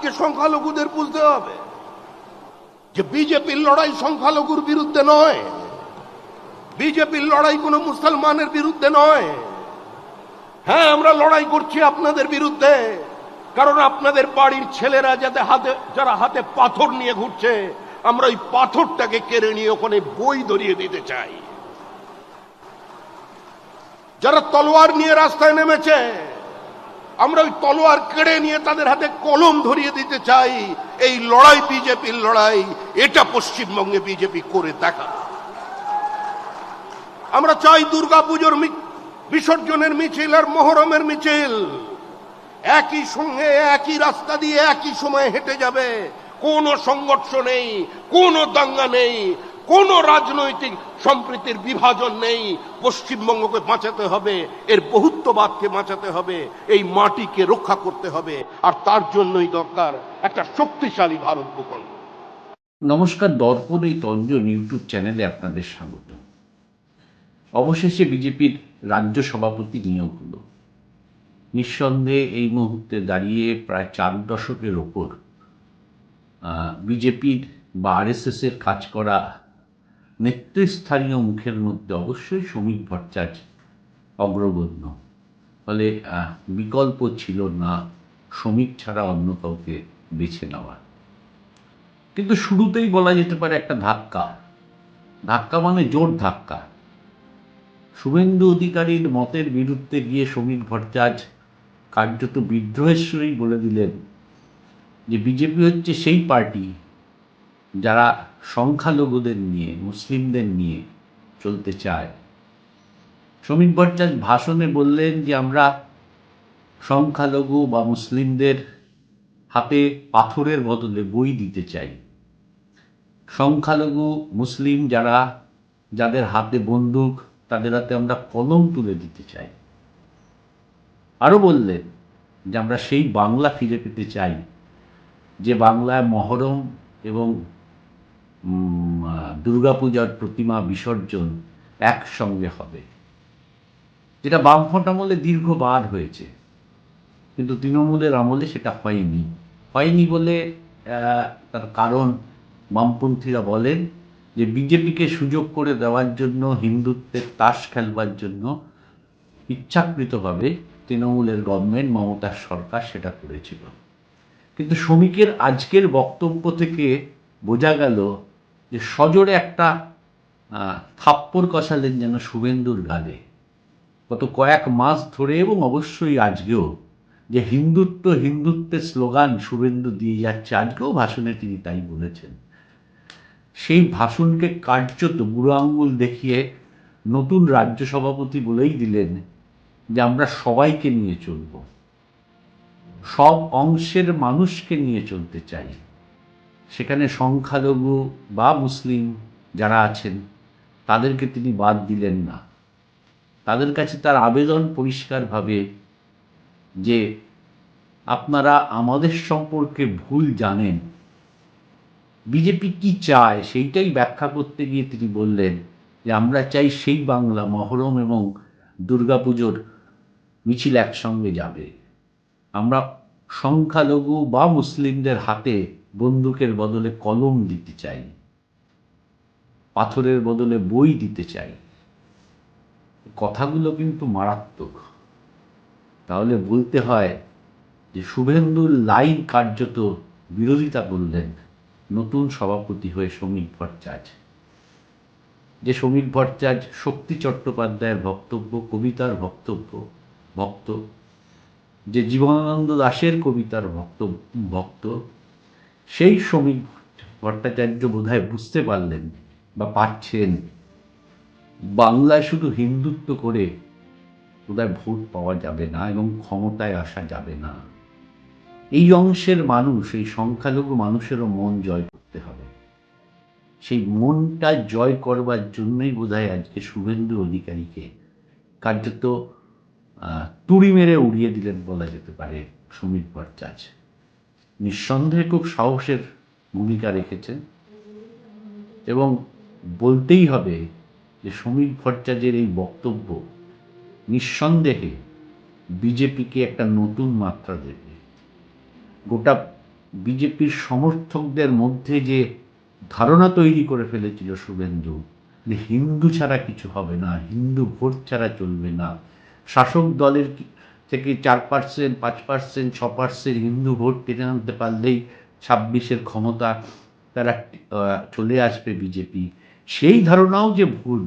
আজকে সংখ্যালঘুদের বুঝতে হবে যে বিজেপির লড়াই সংখ্যালঘুর বিরুদ্ধে নয়। বিজেপির লড়াই কোনো মুসলমানের বিরুদ্ধে নয়। হ্যাঁ আমরা লড়াই করছি আপনাদের বিরুদ্ধে, কারণ আপনাদের বাড়ির ছেলেরা যাতে হাতে, যারা হাতে পাথর নিয়ে ঘুরছে, আমরা ওই পাথরটাকে কেড়ে নিয়ে ওখানে বই ধরিয়ে দিতে চাই। যারা তলোয়ার নিয়ে রাস্তায় নেমেছে আমরা ওই তলোয়ার কেড়ে নিয়ে তাদের হাতে কলম ধরিয়ে দিতে চাই। এই লড়াই বিজেপির লড়াই, এটা পশ্চিমবঙ্গে বিজেপি করে দেখা। আমরা চাই দুর্গা পুজোর বিসর্জনের মিছিল আর মহরমের মিছিল। একই সঙ্গে একই রাস্তা দিয়ে একই সময় হেঁটে যাবে। কোনো সংঘর্ষ নেই, কোনো দাঙ্গা নেই। কোনো রাজনৈতিক সম্প্রীতির বিভাজন নেই। পশ্চিমবঙ্গকে বাঁচাতে হবে, এর বহুত্ববাদকে বাঁচাতে হবে, এই মাটিকে রক্ষা করতে হবে, আর তার জন্যই দরকার একটা শক্তিশালী ভারত ভূখণ্ড নমস্কার, দর্পণ এই তঞ্জন ইউটিউব চ্যানেলে আপনাদের স্বাগত। অবশেষে বিজেপির রাজ্য সভাপতি নিয়োগ হল। নিঃসন্দেহে এই মুহূর্তে দাঁড়িয়ে প্রায় চার দশকের ওপর বিজেপির বা আরএসএসের কাজ করা নেতৃস্থানীয় মুখের মধ্যে অবশ্যই শ্রমিক ভট্টাচার্য অগ্রগণ্য। ফলে বিকল্প ছিল না শ্রমিক ছাড়া অন্য কাউকে বেছে নেওয়া। কিন্তু শুরুতেই বলা যেতে পারে একটা ধাক্কা। ধাক্কা মানে জোর ধাক্কা। শুভেন্দু অধিকারীর মতের বিরুদ্ধে গিয়ে শ্রমিক ভট্টাচার্য কার্যত বিদ্রোহেশ্বরই বলে দিলেন যে, বিজেপি হচ্ছে সেই পার্টি যারা সংখ্যালঘুদের নিয়ে, মুসলিমদের নিয়ে চলতে চায়। শ্রমিক ভট্টাচার্য ভাষণে বললেন যে, আমরা সংখ্যালঘু বা মুসলিমদের হাতে পাথরের বদলে বই দিতে চাই। সংখ্যালঘু, মুসলিম যারা, যাদের হাতে বন্দুক, তাদের হাতে আমরা কলম তুলে দিতে চাই। আরও বললেন যে, আমরা সেই বাংলা ফিরে পেতে চাই, যে বাংলায় মহরম এবং দুর্গাপূজার প্রতিমা বিসর্জন একসঙ্গে হবে। যেটা বামফ্রন্ট আমলে দীর্ঘবার হয়েছে, কিন্তু তৃণমূলের আমলে সেটা হয়নি। হয়নি বলে তার কারণ বামপন্থীরা বলেন যে বিজেপিকে সুযোগ করে দেওয়ার জন্য, হিন্দুত্বের তাস খেলবার জন্য ইচ্ছাকৃতভাবে তৃণমূলের গভর্নমেন্ট মমতার সরকার সেটা করেছিল। কিন্তু শ্রমিকের আজকের বক্তব্য থেকে বোঝা গেল যে সজোরে একটা আহ, থাপ্পড় কষালেন যেন শুভেন্দুর গালে। গত কয়েক মাস ধরে এবং অবশ্যই আজকেও যে হিন্দুত্ব হিন্দুত্বের স্লোগান শুভেন্দু দিয়ে যাচ্ছে আজকেও ভাষণে তিনি তাই বলেছেন। সেই ভাষণকে কার্যত বুড়ো আঙ্গুল দেখিয়ে নতুন রাজ্য সভাপতি বলেই দিলেন যে আমরা সবাইকে নিয়ে চলব। সব অংশের মানুষকে নিয়ে চলতে চাই। সেখানে সংখ্যালঘু বা মুসলিম যারা আছেন, তাদেরকে তিনি বাদ দিলেন না। তাদের কাছে তার আবেদন পরিষ্কারভাবে যে আপনারা আমাদের সম্পর্কে ভুল জানেন, বিজেপি কি চায় সেইটাই ব্যাখ্যা করতে গিয়ে তিনি বললেন যে, আমরা চাই সেই বাংলা মহরম এবং দুর্গাপুজোর মিছিল একসঙ্গে যাবে। আমরা সংখ্যালঘু বা মুসলিমদের হাতে বন্দুকের বদলে কলম দিতে চাই। পাথরের বদলে বই দিতে চাই। কথাগুলো কিন্তু মারাত্মক। তাহলে বলতে হয় যে শুভেন্দুর লাইন কার্যত বিরোধিতা করলেন নতুন সভাপতি হয়ে শ্রমিক ভট্টাচার্য। যে শ্রমিক ভট্টাচার্য শক্তি চট্টোপাধ্যায়ের বক্তব্য কবিতার বক্তব্য ভক্ত। যে জীবনানন্দ দাশের কবিতার ভক্ত ভক্ত। সেই শ্রমিক ভট্টাচার্য বোধহয় বুঝতে পারলেন বা পাচ্ছেন বাংলায় শুধু হিন্দুত্ব করে বোধহয় ভোট পাওয়া যাবে না এবং ক্ষমতায় আসা যাবে না। এই অংশের মানুষ, এই সংখ্যালঘু মানুষেরও মন জয় করতে হবে। সেই মনটা জয় করবার জন্যই বোধহয় আজকে শুভেন্দু অধিকারীকে কার্যত তুড়ি মেরে উড়িয়ে দিলেন বলা যেতে পারে সুমিত ভট্টাচার্য। নিঃসন্দেহে খুব সাহসের ভূমিকা রেখেছে। এবং বলতেই হবে যে শ্রমিক ভট্টাচার্যের এই বক্তব্য নিঃসন্দেহে বিজেপিকে একটা নতুন মাত্রা দেবে। গোটা বিজেপির সমর্থকদের মধ্যে যে ধারণা তৈরি করে ফেলেছিল শুভেন্দু, যে হিন্দু ছাড়া কিছু হবে না, হিন্দু ভোট ছাড়া চলবে না, শাসক দলের থেকে চার পার্সেন্ট পাঁচ পার্সেন্ট ছ পার্সেন্ট হিন্দু ভোট টেনে আনতে পারলেই ছাব্বিশের ক্ষমতা তারা চলে আসবে বিজেপি। সেই ধারণাও যে ভুল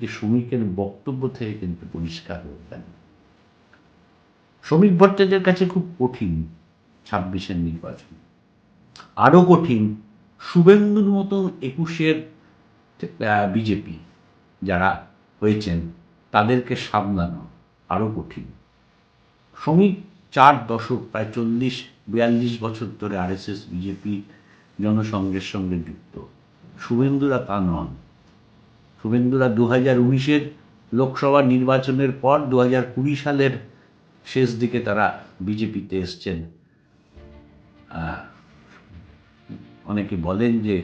যে শ্রমিকের বক্তব্য থেকে কিন্তু পরিষ্কার হয়ে শ্রমিক ভট্টাচার্যের কাছে খুব কঠিন ছাব্বিশের নির্বাচন। আরও কঠিন, শুভেন্দুর মতন একুশের বিজেপি যারা হয়েছেন, তাদেরকে সামলানো আরও কঠিন। শ্রমিক চার দশক, প্রায় চল্লিশ, বিয়াল্লিশ বছর ধরে আরএসএস, বিজেপি, জনসংঘের সঙ্গে যুক্ত। শুভেন্দুরা তা নন। শুভেন্দুরা দু হাজার উনিশের লোকসভা নির্বাচনের পর দু হাজার কুড়ি সালের শেষ দিকে তারা বিজেপিতে এসছেন। অনেকে বলেন যে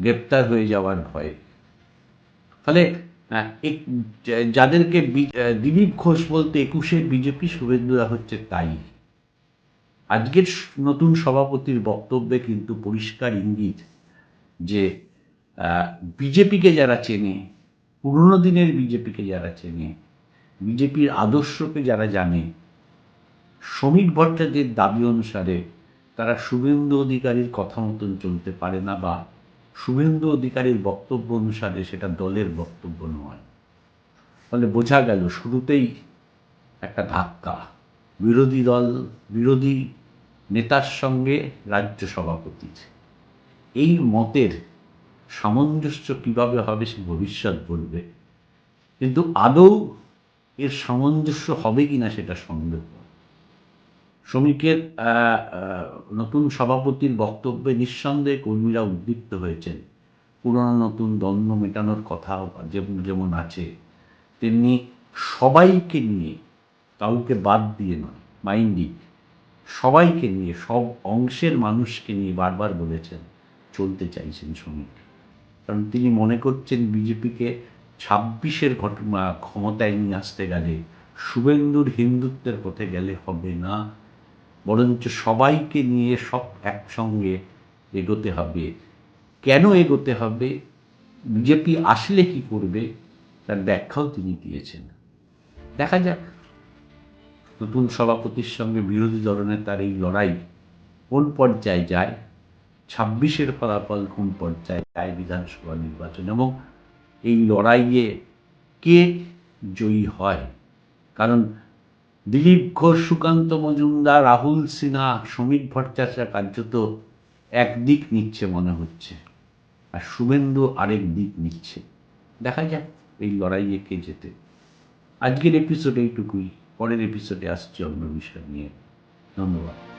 গ্রেপ্তার হয়ে যাওয়ার ভয়ে। ফলে যাদেরকে বি- আহ, দিলীপ ঘোষ বলতে একুশের বিজেপি শুভেন্দুরা হচ্ছে তাই। আজকের নতুন সভাপতির বক্তব্যে কিন্তু পরিষ্কার ইঙ্গিত যে বিজেপিকে যারা চেনে পুরনো দিনের বিজেপিকে যারা চেনে বিজেপির আদর্শকে যারা জানে শ্রমিক ভট্টাচার্যের দাবি অনুসারে তারা শুভেন্দু অধিকারীর কথা মতন চলতে পারে না বা শুভেন্দু অধিকারীর বক্তব্য অনুসারে সেটা দলের বক্তব্য নয়। ফলে বোঝা গেল শুরুতেই একটা ধাক্কা। বিরোধী দল, বিরোধী নেতার সঙ্গে রাজ্য সভাপতির এই মতের সামঞ্জস্য কীভাবে হবে সে ভবিষ্যৎ বলবে। কিন্তু আদৌ এর সামঞ্জস্য হবে কিনা সেটা সন্দেহ। শ্রমিকের নতুন সভাপতির বক্তব্যে নিঃসন্দেহে কর্মীরা উদ্দীপ্ত হয়েছেন। পুরনো নতুন দ্বন্দ্ব মেটানোর কথা যেমন যেমন আছে, তেমনি সবাইকে নিয়ে কাউকে বাদ দিয়ে নয় মাইন্ডি সবাইকে নিয়ে, সব অংশের মানুষকে নিয়ে বারবার বলেছেন, চলতে চাইছেন শ্রমিক। কারণ তিনি মনে করছেন বিজেপিকে ছাব্বিশের ঘটনা ক্ষমতায় নিয়ে আসতে গেলে, শুভেন্দুর হিন্দুত্বের পথে গেলে হবে না। বরঞ্চ সবাইকে নিয়ে সব একসঙ্গে এগোতে হবে। কেন এগোতে হবে? বিজেপি আসলে কি করবে? তার ব্যাখ্যাও তিনি দিয়েছেন। দেখা যাক। নতুন সভাপতির সঙ্গে বিরোধী দলনের তার এই লড়াই কোন পর্যায়ে যায়? ছাব্বিশের ফলাফল কোন পর্যায়ে যায় বিধানসভা নির্বাচন? এবং এই লড়াইয়ে কে জয়ী হয়? কারণ দিলীপ ঘোষ সুকান্ত মজুমদার, রাহুল সিনহা, সমীর ভট্টাচার্য কার্যত একদিক নিচ্ছে মনে হচ্ছে আর শুভেন্দু আরেক দিক নিচ্ছে। দেখা যাক এই লড়াইয়ে কে যেতে আজকের এপিসোড এইটুকুই, পরের এপিসোডে আসছি অন্য বিষয় নিয়ে। ধন্যবাদ।